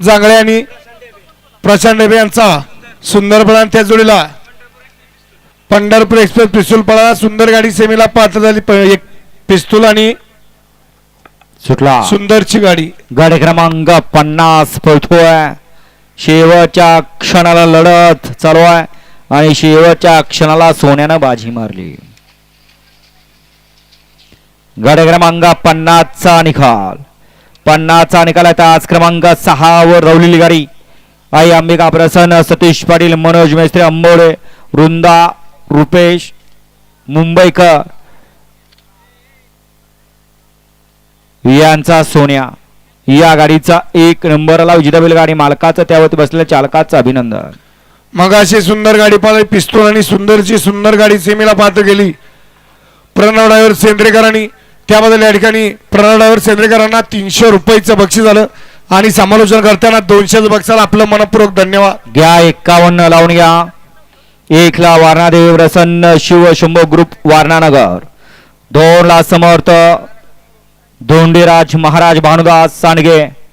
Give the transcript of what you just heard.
जांगळे आणि प्रशांत डेबे यांचा सुंदर पळा त्या जोडीला पंढरपूर एक्सप्रेस पिस्तूल पळा. सुंदर गाडी सेमीला पात्र झाली. एक पिस्तूल आणि सुटला. सुंदरची गाडी. गाडी क्रमांक पन्नास पळतोय. शेवटच्या क्षणाला लढत चालू आहे आणि शेवटच्या क्षणाला सोन्यानं बाजी मारली. गाडी क्रमांक पन्नासचा निकाल. पन्नासचा निकाल आहे. आज क्रमांक सहा व रवलेली गाडी. आई अंबिका प्रसन्न सतीश पाटील मनोज मेस्त्री अंबोडे वृंदा रुपेश मुंबईकर यांचा सोन्या. या गाडीचा एक नंबरला विजेता गाडी मालकाचं त्यावरती बसलेल्या चालकाचं अभिनंदन. मग अशी सुंदर गाडी पाहिजे पिस्तूल आणि सुंदरची सुंदर गाडी सेमीला पाहत गेली. प्रणव ड्रायव्हर सेंद्रेकरांनी त्याबद्दल या ठिकाणी प्रणव ड्रायव्हर सेंद्रेकरांना तीनशे रुपयेचं बक्षीस झालं. आणि समालोचन करताना दोनशेच बक्षाला आपलं मनपूर्वक धन्यवाद. घ्या एक्कावन्न लावून घ्या. एकला वारणादेव प्रसन्न शिव शंभो ग्रुप वारणानगर. दोनला समर्थ धोंडीराज महाराज भानुदास सांडगे